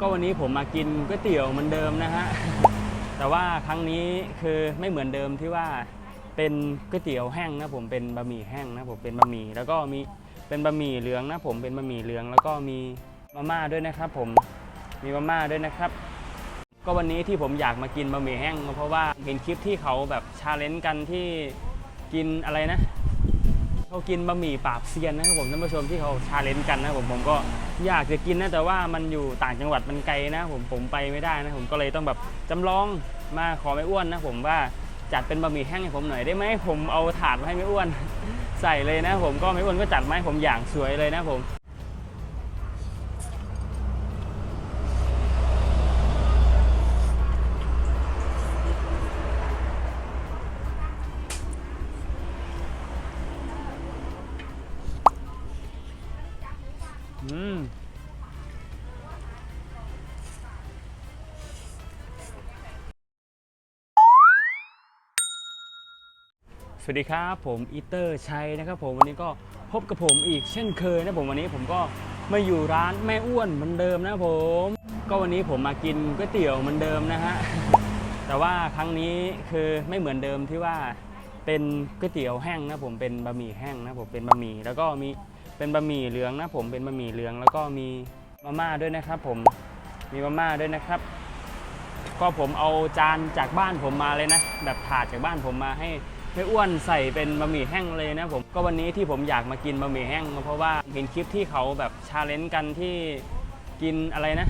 ก็วันนี้ผมมากินก๋วยเตี๋ยวเหมือนเดิมนะฮะ แต่ว่าครั้งนี้คือไม่เหมือนเดิมที่ว่าเป็นก๋วยเตี๋ยวแห้งนะผมเป็นบะหมี่แห้งนะผมเป็นบะหมี่แล้วก็มีเป็นบะหมี่เหลืองนะผมเป็นบะหมี่เหลือง แล้วก็มีมาม่าด้วยนะครับผมมีมาม่าด้วยนะครับ ก็วันนี้ที่ผมอยากมากินบะหมี่แห้งเพราะว่าเห็นคลิปที่เขาแบบชาเลนจ์กันที่กินอะไรนะเขากินบะหมี่ปราบเซียนนะครับผมท่านผู้ชมที่เขาชาเลนจ์กันนะผมผมก็ อยากจะกินนะแต่ว่ามันอยู่ต่างจังหวัดมันไกลนะ ผมผมไปไม่ได้นะผมก็เลยต้องแบบจำลองมาขอไม่อ้วนนะ ผมว่าจัดเป็นบะหมี่แห้งให้ผมหน่อยได้ไหมผมเอาถาดมาให้ไม่อ้วน ใส่เลยนะ ผมก็ไม่อ้วนก็จัดมาให้ผมอย่างสวยเลยนะผม วัสดีครับ ผมอีเตอร์ชัยนะครับผมวันนี้ก็พบกับผมอีกเช่นเคยนะผมวันนี้ผมก็มาอยู่ร้านแม่อ้วนเหมือนเดิมนะผม ก็วันนี้ผมมากินก๋วยเตี๋ยวเหมือนเดิมนะฮะแต่ว่าครั้งนี้คือไม่เหมือนเดิมที่ว่าเป็นก๋วยเตี๋ยวแห้งนะผมเป็นบะหมี่แห้งนะผมเป็นบะหมี่แล้วก็มีเป็นบะหมี่เหลืองนะผมเป็นบะหมี่เหลืองแล้วก็มีมาม่าด้วยนะครับผมมีมาม่าด้วยนะครับ ก็ผมเอาจานจากบ้านผมมาเลยนะแบบถาดจากบ้านผมมาให้ ไม่อ้วนใส่เป็นบะหมี่แห้งเลยนะผมก็วันนี้ที่ผมอยากมากินบะหมี่แห้งก็เพราะว่าเห็นคลิปที่เขาแบบชาเลนจ์กันที่กินอะไรนะ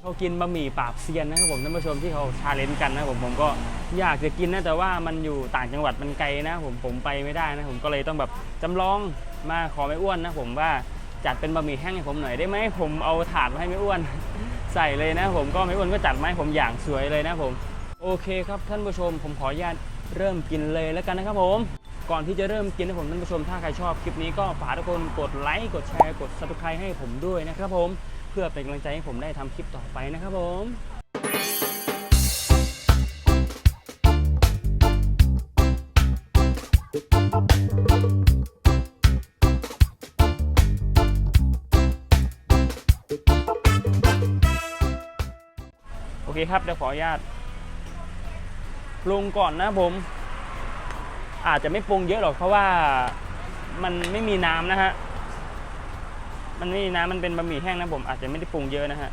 เขากินบะหมี่ปราบเซียนนะครับผมท่านผู้ชมที่เขาชาเลนจ์กันนะผมผมก็อยากจะกินนะแต่ว่ามันอยู่ต่างจังหวัดมันไกลนะ ผมผมไปไม่ได้นะผมก็เลยต้องแบบจำลองมาขอไม่อ้วนนะผมว่าจัดเป็นบะหมี่แห้งให้ผมหน่อยได้ไหมผมเอาถาดมาให้ไม่อ้วนใส่เลยนะผมก็ไม่อ้วนก็จัดมาให้ผมอย่างสวยเลยนะผมโอเคครับท่านผู้ชมผมขออนุญาต เริ่มกินเลยแล้วกันนะครับผม ก่อนที่จะเริ่มกินนะผมท่านผู้ชมถ้าใครชอบคลิปนี้ก็ฝากทุกคนกดไลค์กดแชร์กด subscribe ให้ผมด้วยนะครับผม เพื่อเป็นกำลังใจให้ผมได้ทำคลิปต่อไปนะครับผมโอเคครับเดี๋ยวขออนุญาต ปรุงก่อนนะผม อาจจะไม่ปรุงเยอะหรอกเพราะว่ามันไม่มีน้ำนะฮะ มันไม่มีน้ำมันเป็นบะหมี่แห้งนะผม อาจจะไม่ได้ปรุงเยอะนะฮะ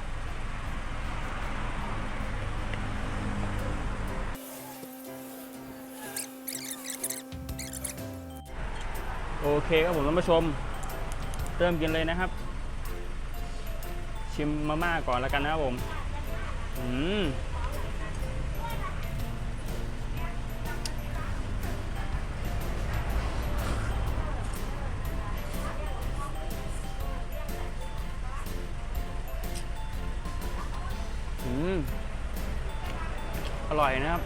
โอเคครับผมท่านผู้ชม เริ่มกินเลยนะครับ ชิมมาม่าก่อนแล้วกันนะครับผม อืม อร่อยนะครับ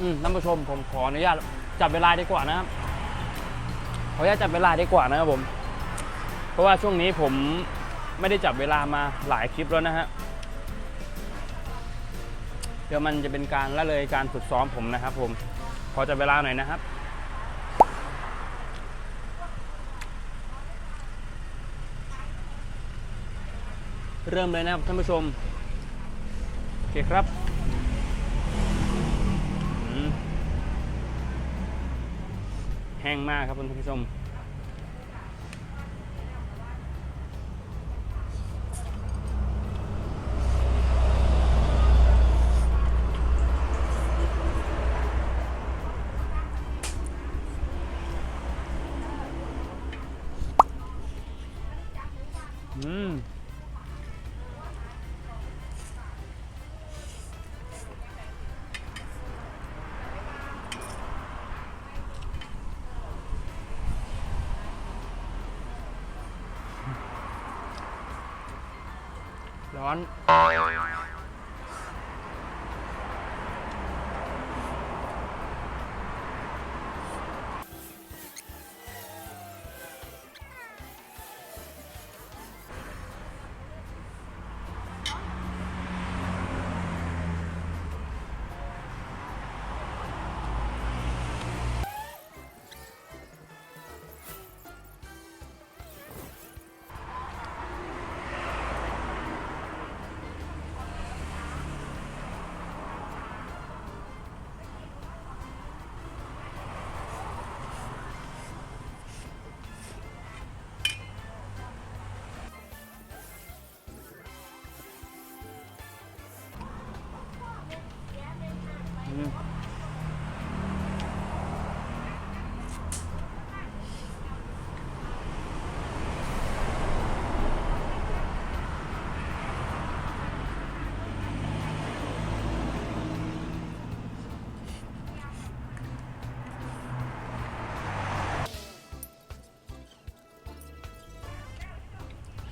อืมท่านผู้ชมผมขออนุญาตจับเวลาดีกว่านะครับ ขออนุญาตจับเวลาดีกว่านะครับผม เพราะว่าช่วงนี้ผม ไม่ได้จับเวลามาหลายคลิปแล้วนะฮะเดี๋ยวมันจะเป็นการละเลยการฝึกซ้อมผมนะครับผมขอจับเวลาหน่อยนะครับเริ่มเลยนะครับท่านผู้ชม โอเคครับ แห้งมากครับคุณผู้ชม ร้อน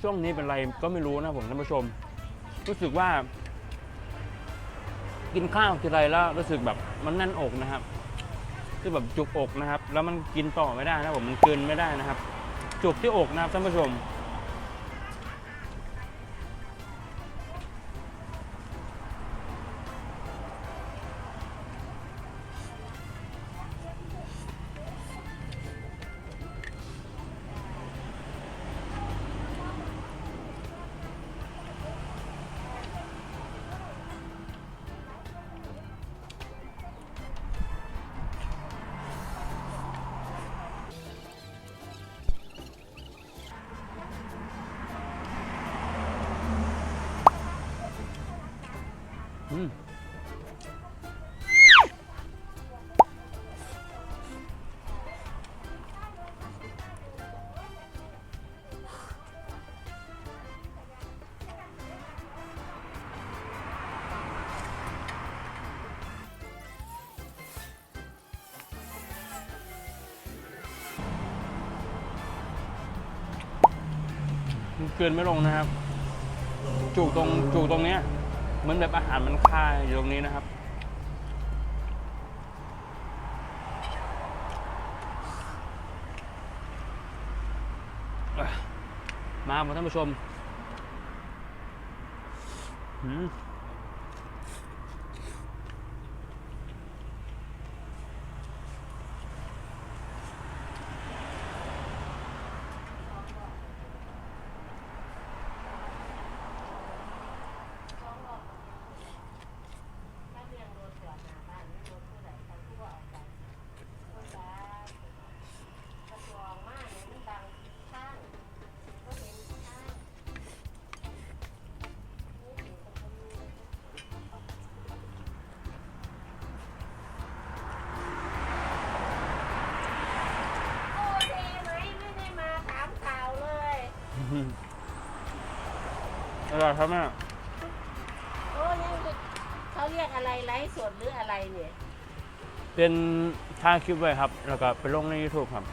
ช่วงนี้เป็นไรก็ไม่รู้นะผมท่านผู้ชม รู้สึกว่า กินข้าวทีไรแล้วรู้สึกแบบมันแน่นอกนะครับคือแบบจุกอกนะครับ แล้วมันกินต่อไม่ได้นะผมมันกินไม่ได้นะครับ จุกที่อกนะครับท่านผู้ชม เกินไม่ลงนะครับจูกตรงจูกตรงเนี้ย มือนแบบอาหารมันคายอยู่ตรงนี้นะครับ มาครับท่านผู้ชมอืม อร่อยครับแม่โอ้ยังเขาเรียกอะไรไลฟ์สดหรืออะไรเนี่ย เป็นถ่ายคลิปไว้ครับ แล้วก็ไปลงใน YouTube ครับ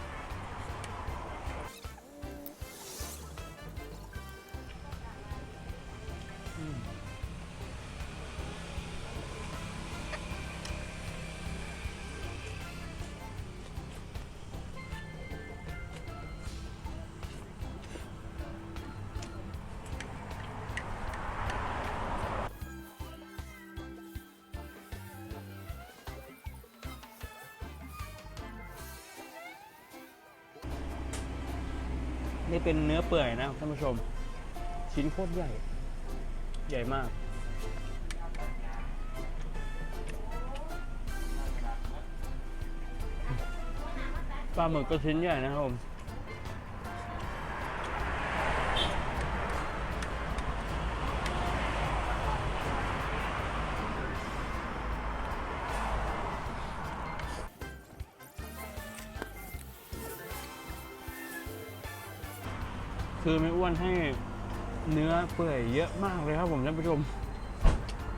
ี่เป็นเนื้อเปื่อยนะท่านผู้ชม ชิ้นโคตรใหญ่ ใหญ่มาก ปลาหมึกก็ชิ้นใหญ่นะครับผม วนให้เนื้อเปื่อยเยอะมากเลยครับผมท่านผู้ชม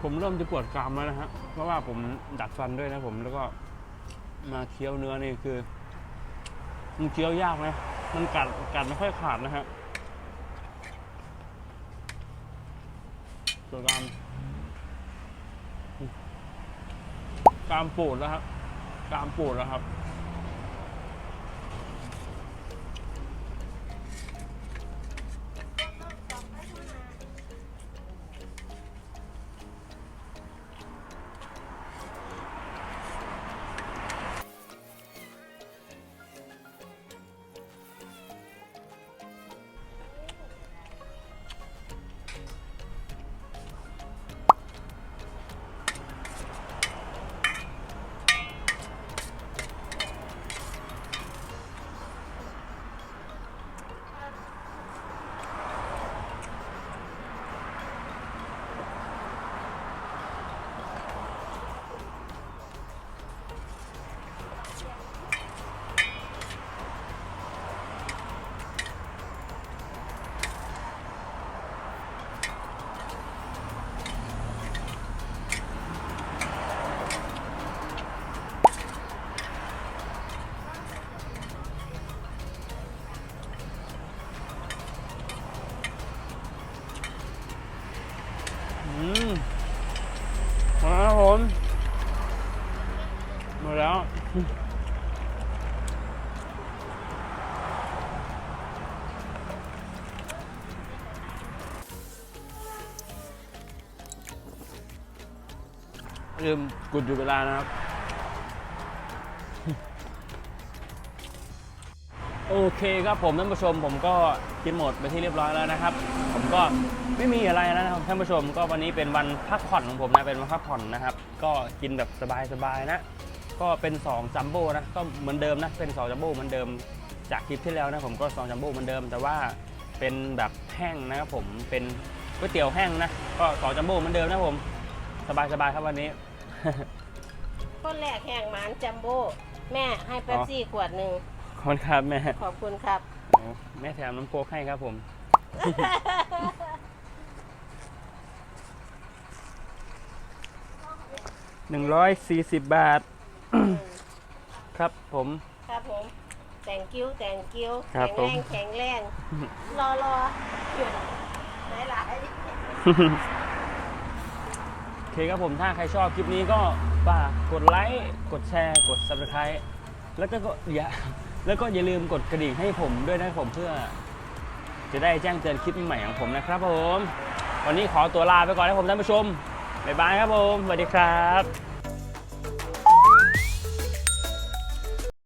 ผมเริ่มจะปวดกรามแล้วนะฮะเพราะว่าผมดัดฟันด้วยนะผมแล้วก็มาเคี้ยวเนื้อนี่คือ มันเคี้ยวยากนะมันกัดกัดไม่ค่อยขาดนะฮะตัวกรามกรามปูดแล้วครับกรามปูดแล้วครับ ผมหมดแล้วลืมกดอยู่เวลานะครับ โอเคครับผมท่านผู้ชมผมก็กินหมดไปที่เรียบร้อยแล้วนะครับ ผมก็ไม่มีอะไรแล้วนะครับท่านผู้ชมก็วันนี้เป็นวันพักผ่อนของผมนะเป็นวันพักผ่อนนะครับ ก็กินแบบสบายๆนะ ก็เป็น2จัมโบ้นะก็เหมือนเดิมนะเป็น2จัมโบ้เหมือนเดิมจากคลิปที่แล้วนะผมก็2จัมโบ้เหมือนเดิม แต่ว่าเป็นแบบแห้งนะครับผมเป็นก๋วยเตี๋ยวแห้งนะก็2จัมโบ้เหมือนเดิมนะผมสบายๆครับวันนี้คนแรกแห้งหมานจัมโบ้แม่ให้เป๊ปซี่ขวดหนึ่ง ขอบคุณครับแม่ขอบคุณครับ โอ้แม่แถมน้ำโค้กให้ครับผม140บาท ครับผม ครับผม แต่งกิ้วแต่งกิ้วครัแข็บงผมแรงแข็งแรงรอรอหยุดหลายหลายโอเคครับผมถ้าใครชอบคลิปนี้ก็ฝากกดไลค์ กดแชร์ กด subscribe แล้วก็ก็อย่า แล้วก็อย่าลืมกดกระดิ่งให้ผมด้วยนะครับผมเพื่อ จะได้แจ้งเตือนคลิปใหม่ของผมนะครับผม วันนี้ขอตัวลาไปก่อนนะครับผมท่านผู้ชมบ๊ายบายครับผมสวัสดีครับ